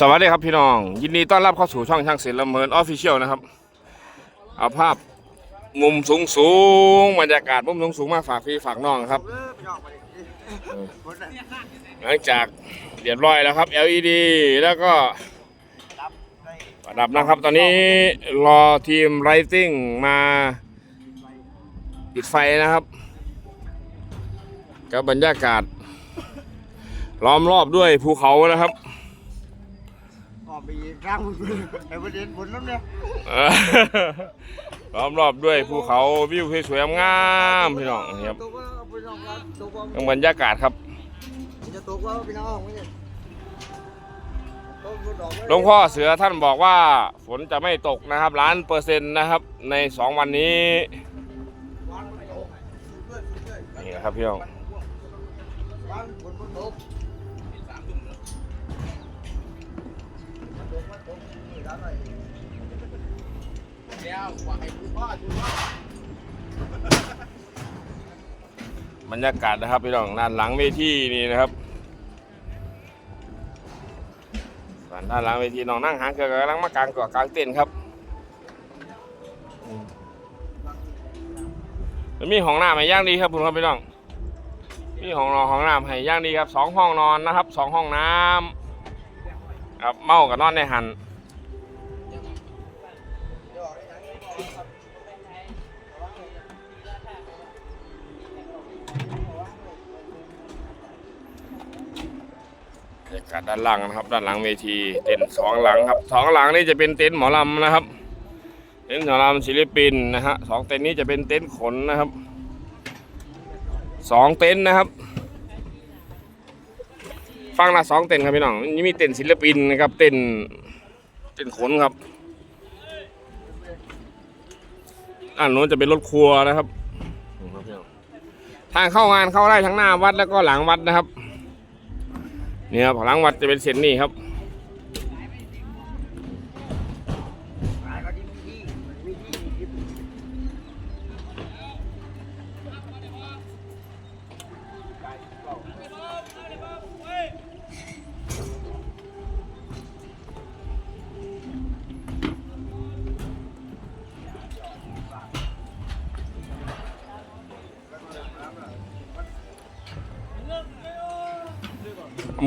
สวัสดีครับพี่น้อง ยินดีต้อนรับเข้าสู่ช่องช่างศิลป์ลำเพลินออฟฟิเชียลนะครับ เอาภาพมุมสูงสูงๆบรรยากาศมุมสูงสูงๆมาฝากพี่ฝากน้องครับหลังจากเรียบร้อยแล้วครับ LED แล้วก็ประดับนะครับ ตอนนี้รอทีมไรซิ่งมาปิดไฟนะครับ กับบรรยากาศล้อมรอบด้วยภูเขานะครับ อกไปร่างมันไอ้ประเด็นผลน้ำเนี่ยเออล้อมรอบด้วยภูเขาวิวสวยๆงามๆพี่น้องนี่ครับตกว่าเอาไปน้องครับตกว่าทั้งบรรยากาศครับจะตกว่าพี่น้องไม่ใช่ตกดอกไว้หลวงพ่อเสือท่านบอกว่าฝนจะไม่ตกนะครับล้านเปอร์เซ็นต์นะครับ ในสองวันนี้วางมันตกเพื่อนเพื่อนนี่นะครับพี่น้อง บรรยากาศนะครับพี่น้องด้านหลังเวทีนี่นะครับนด้านหลังเวทีน้องนั่งหางเครือกำลังมากางเกาะกลางเต็นครับมีห้องน้ำให้ย่างดีครับคุณครับพี่น้อง มีห้องนอนห้องน้ำให้ย่างดีครับสองห้องนอนนะครับสองห้องน้ำครับเมากับนอนในหันากาศด้านล่างนะครับ ด้านหลังเวทีเต็นท์สองหลังครับสองหลังนี่จะเป็นเต็นท์หมอลำนะครับ เต็นท์หมอลำศิลปินนะฮะสองเต็นท์นี้จะเป็นเต็นท์ขนนะครับสองเต็นท์นะครับฟังละสองเต็นท์ครับพี่น้องนี่มีเต็นท์ศิลปินนะครับ เต็นท์เต็นท์ขนครับอันนู้นจะเป็นรถครัวนะครับทางเข้างานเข้าได้ทั้งหน้าวัดแล้วก็หลังวัดนะครับ นี่ยครับหลังวัดจะเป็นเส้นนี้ครับ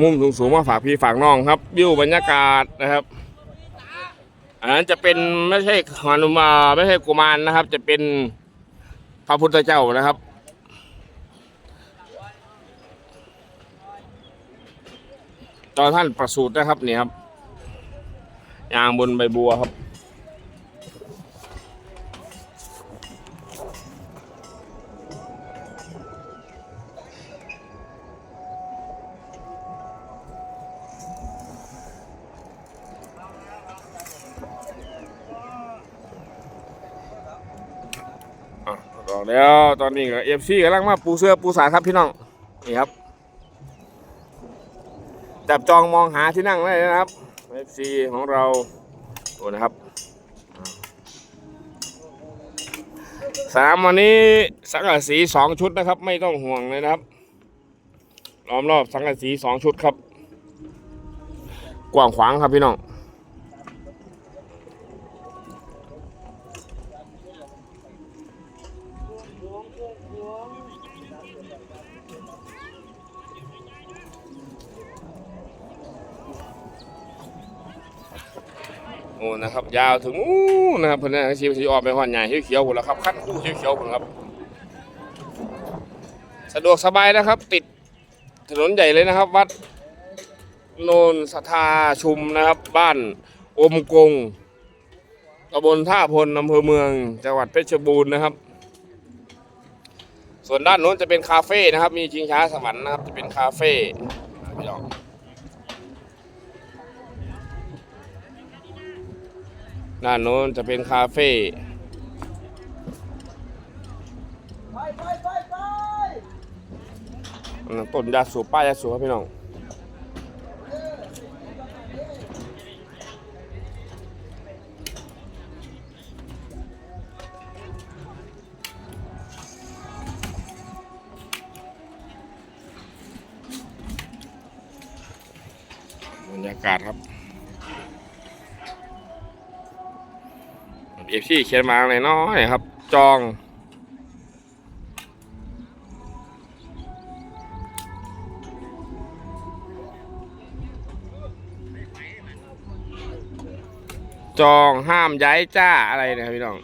มุมสูงๆมาฝากพี่ฝากน้องครับวิวบรรยากาศนะครับ อันนั้นจะเป็นไม่ใช่หนุมาไม่ใช่กุมารนะครับ จะเป็นพระพุทธเจ้านะครับตอนท่านประสูตินะครับนี่ครับยางบนใบบัวครับ แล้วตอนนี้ก็เอฟซีกำลังมาปูเสื้อปูสายครับพี่น้องนี่ครับ จับจองมองหาที่นั่งได้นะครับเอฟซีของเราดูนะครับสามวันนี้สังกะสีสองชุดนะครับ ไม่ต้องห่วงเลยนะครับล้อมรอบสังกะสีสองชุดครับ กว้างขวางครับพี่น้อง โอ้นะครับ ยาวถึงอู้นะครับเพื่อนนะชีพชีออกไปหอนใหญ่เขียวๆหมดแล้วครับขั้นคู่เขียวๆหมดครับ สะดวกสบายนะครับ ติดถนนใหญ่เลยนะครับ วัดโนนสทาชุมนะครับ บ้านอมกงตำบลท่าพลอำเภอเมือง จังหวัดเพชรบูรณ์นะครับ ส่วนด้านโน้นจะเป็นคาเฟ่นะครับ มีชิงช้าสวรรค์นะครับ จะเป็นคาเฟ่พี่น้อง ด้านโน้นจะเป็นคาเฟ่ต้นยาสูบป้ายยาสูบครับพี่น้องบรรยากาศครับ เอฟซีเขียนมาอะไรน้อยครับ จอง จองห้ามย้ายจ้าอะไรนะครับพี่น้อง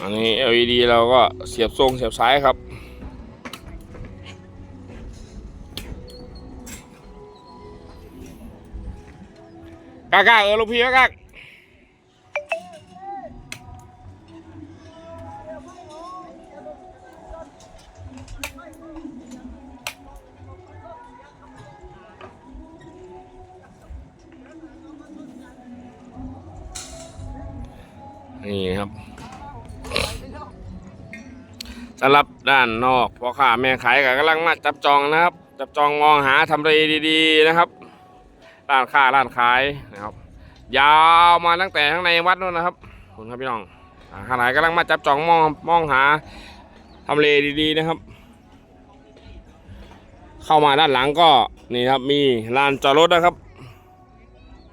อันนี้ LED เราก็เสียบทรงเสียบสายครับ กากาเออลูกพี่กากานี่ครับสำหรับด้านนอกพ่อค้าแม่ขายก็กำลังมาจับจองนะครับ จับจองมองหาทำเลดีๆนะครับ ร้านค้าร้านขายนะครับ ยาวมาตั้งแต่ข้างในวัดนู่นนะครับคุณครับพี่น้องอ่าข้างในกำลังมาจับจองมองมองหาทำเลดีๆนะครับ เข้ามาด้านหลังก็นี่ครับมีลานจอดรถนะครับ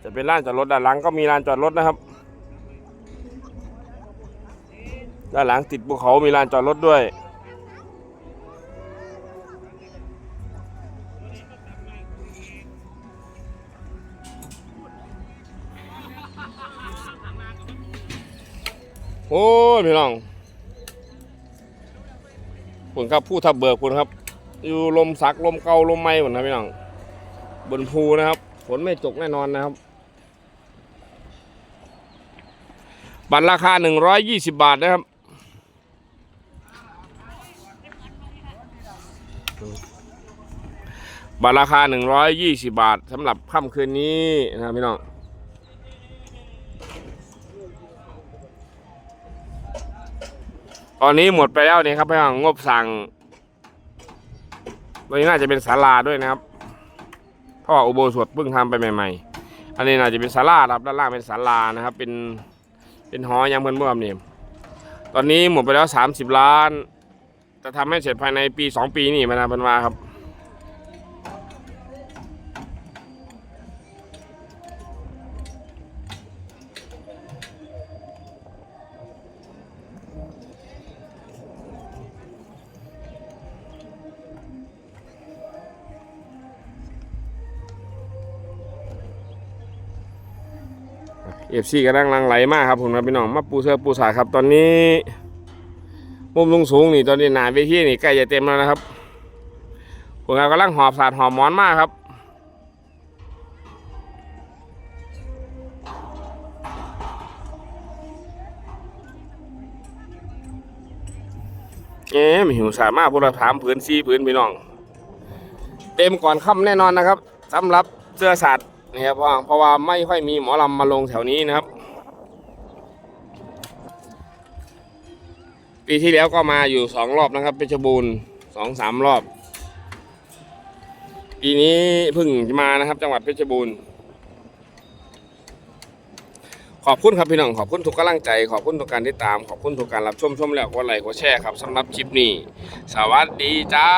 จะเป็นลานจอดรถด้านหลังก็มีลานจอดรถนะครับ ด้านหลังติดภูเขามีลานจอดรถด้วย โอ้ยพี่น้องคุณครับผู้ทับเบิกคุณครับ อยู่ลมสักลมเกาลมไม้หมดนะพี่น้อง บนภูนะครับ ฝนไม่ตกแน่นอนนะครับ บัตรราคา 120 บาทนะครับบัตรราคา 120 บาทสำหรับค่ำคืนนี้นะครับพี่น้อง ตอนนี้หมดไปแล้วนี่ครับพี่น้องงบสั่งตัวนี้น่าจะเป็นศาลาด้วยนะครับเพราะว่าอุโบสถเพิ่งทำไปใหม่ ๆ อันนี้น่าจะเป็นศาลาครับด้านล่างเป็นศาลานะครับ เป็นเป็นหอยังเพิ่นเมื่อนี่ยตอนนี้หมดไปแล้ว 30 ล้าน จะทำให้เสร็จภายในปี 2 ปีนี่มานะบันวาครับ เอฟซีกำลังลังไหลมากครับผมครับพี่น้องมาปูเสื้อปูสายครับ ตอนนี้มุมลงสูงนี่ตอนนี้หนาเวทีนี่ใกล้จะเต็มแล้วนะครับผมครับกำลังหอบสาดหอบมอนมากครับเอ๊มีหิวสามารถพวกเราถามพื้นซีพื้นพี่น้อง เต็มก่อนค่ำแน่นอนนะครับสำหรับเสื้อสัตว์ นี่ครับเพราะว่าเพราะว่าไม่ค่อยมีหมอลำมาลงแถวนี้นะครับ ปีที่แล้วก็มาอยู่สองรอบนะครับเพชรบูรณ์สองสามรอบ ปีนี้เพิ่งจะมานะครับ จังหวัดเพชรบูรณ์ขอบคุณครับพี่น้องขอบคุณทุกกำลังใจ ขอบคุณทุกการติดตาม ขอบคุณทุกการรับชมชมแล้วกดไลค์กดแชร์ครับสำหรับคลิปนี้ สวัสดีจ้า